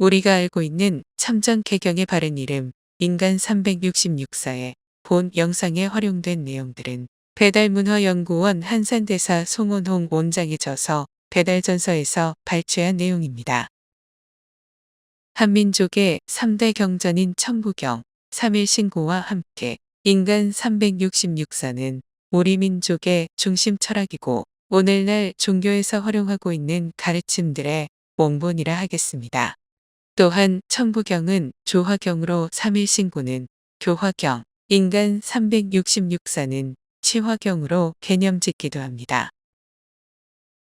우리가 알고 있는 참전 개경의 바른 이름 인간 366사의 본 영상에 활용된 내용들은 배달문화연구원 한산대사 송원홍 원장이 저서 배달전서에서 발췌한 내용입니다. 한민족의 3대 경전인 천부경, 3일 신고와 함께 인간 366사는 우리 민족의 중심 철학이고 오늘날 종교에서 활용하고 있는 가르침들의 원본이라 하겠습니다. 또한 천부경은 조화경으로 3일 신고는 교화경, 인간 366사는 치화경으로 개념 짓기도 합니다.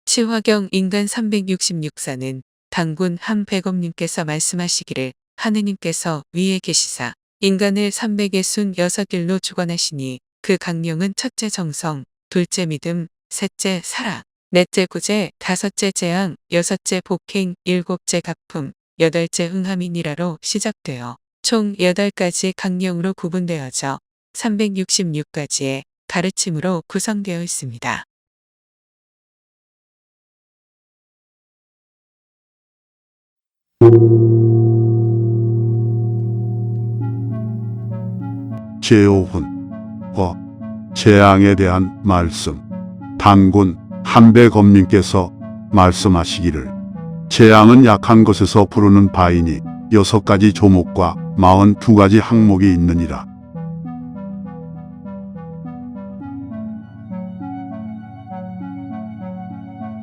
치화경 인간 366사는 당군 한백업님께서 말씀하시기를 하느님께서 위에 계시사 인간을 366일로 주관하시니 그 강령은 첫째 정성, 둘째 믿음, 셋째 사랑, 넷째 구제, 다섯째 재앙, 여섯째 복행, 일곱째 가품, 여덟째 흥함이니라로 시작되어 총 8가지 강령으로 구분되어져 366가지의 가르침으로 구성되어 있습니다. 제오훈과 재앙에 대한 말씀. 단군 한백검님께서 말씀하시기를 재앙은 약한 것에서 부르는 바이니 여섯 가지 조목과 마흔 두 가지 항목이 있느니라.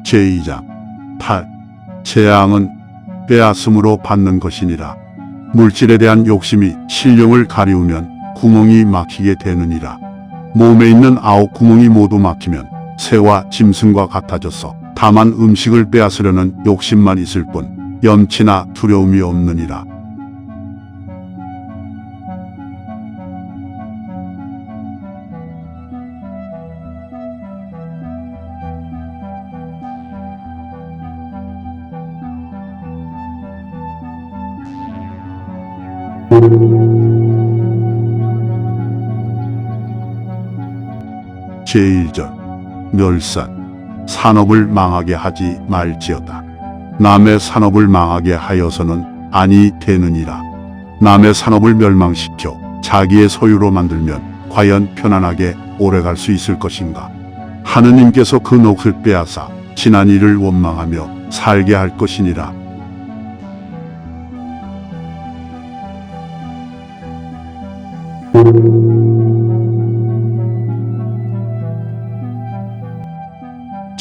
제2장 8. 재앙은 빼앗음으로 받는 것이니라. 물질에 대한 욕심이 신령을 가리우면 구멍이 막히게 되느니라. 몸에 있는 아홉 구멍이 모두 막히면 새와 짐승과 같아져서 다만 음식을 빼앗으려는 욕심만 있을 뿐 염치나 두려움이 없느니라. 제1절 멸산 산업을 망하게 하지 말지어다. 남의 산업을 망하게 하여서는 아니 되느니라. 남의 산업을 멸망시켜 자기의 소유로 만들면 과연 편안하게 오래갈 수 있을 것인가? 하느님께서 그 녹을 빼앗아 지난 일을 원망하며 살게 할 것이니라.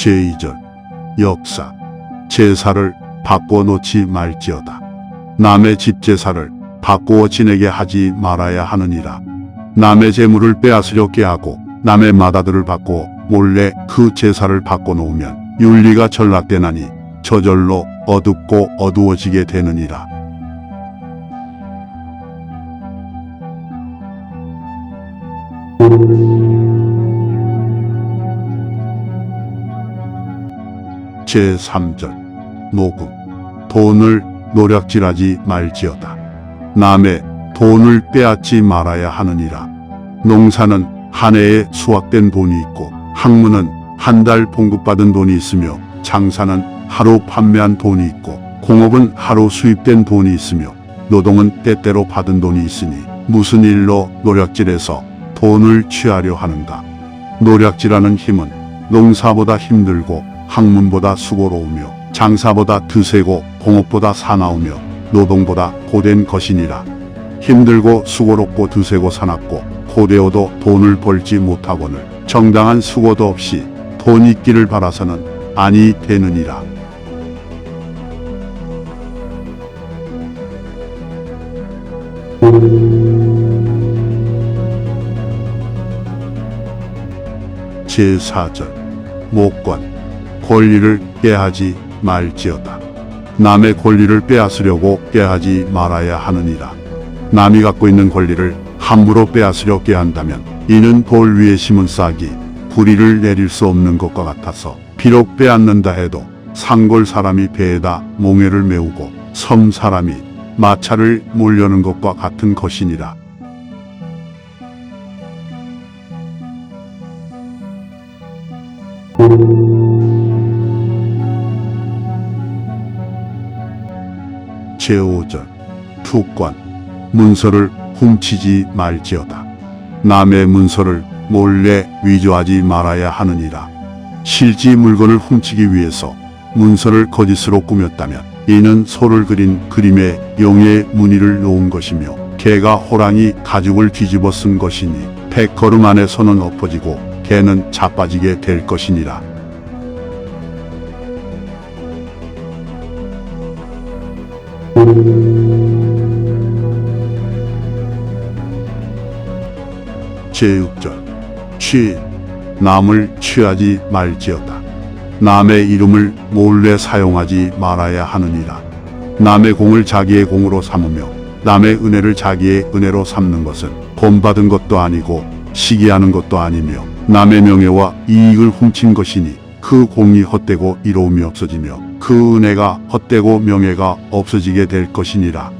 제2절 역사 제사를 바꿔 놓지 말지어다. 남의 집 제사를 바꾸어 지내게 하지 말아야 하느니라. 남의 재물을 빼앗으려게 하고 남의 마다들을 바꾸어 몰래 그 제사를 바꿔 놓으면 윤리가 전락되나니 저절로 어둡고 어두워지게 되느니라. 제3절 녹음 돈을 노략질하지 말지어다. 남의 돈을 빼앗지 말아야 하느니라. 농사는 한 해에 수확된 돈이 있고 학문은 한 달 봉급받은 돈이 있으며 장사는 하루 판매한 돈이 있고 공업은 하루 수입된 돈이 있으며 노동은 때때로 받은 돈이 있으니 무슨 일로 노략질해서 돈을 취하려 하는가. 노략질하는 힘은 농사보다 힘들고 학문보다 수고로우며 장사보다 드세고 공업보다 사나우며 노동보다 고된 것이니라. 힘들고 수고롭고 드세고 사납고 고되어도 돈을 벌지 못하거늘 정당한 수고도 없이 돈 있기를 바라서는 아니 되느니라. 제4절 목권 권리를 깨하지 말지어다. 남의 권리를 빼앗으려고 깨하지 말아야 하느니라. 남이 갖고 있는 권리를 함부로 빼앗으려 깨한다면 이는 돌 위에 심은 싹이 뿌리를 내릴 수 없는 것과 같아서 비록 빼앗는다 해도 상골 사람이 배에다 몽해를 메우고 섬 사람이 마차를 몰려는 것과 같은 것이니라. 제5절 투권 문서를 훔치지 말지어다. 남의 문서를 몰래 위조하지 말아야 하느니라. 실지 물건을 훔치기 위해서 문서를 거짓으로 꾸몄다면 이는 소를 그린 그림에 용의 무늬를 놓은 것이며 개가 호랑이 가죽을 뒤집어 쓴 것이니 백걸음 안에 손은 엎어지고 개는 자빠지게 될 것이니라. 제6절 취 남을 취하지 말지어다. 남의 이름을 몰래 사용하지 말아야 하느니라. 남의 공을 자기의 공으로 삼으며 남의 은혜를 자기의 은혜로 삼는 것은 본받은 것도 아니고 시기하는 것도 아니며 남의 명예와 이익을 훔친 것이니 그 공이 헛되고 이로움이 없어지며 그 은혜가 헛되고 명예가 없어지게 될 것이니라.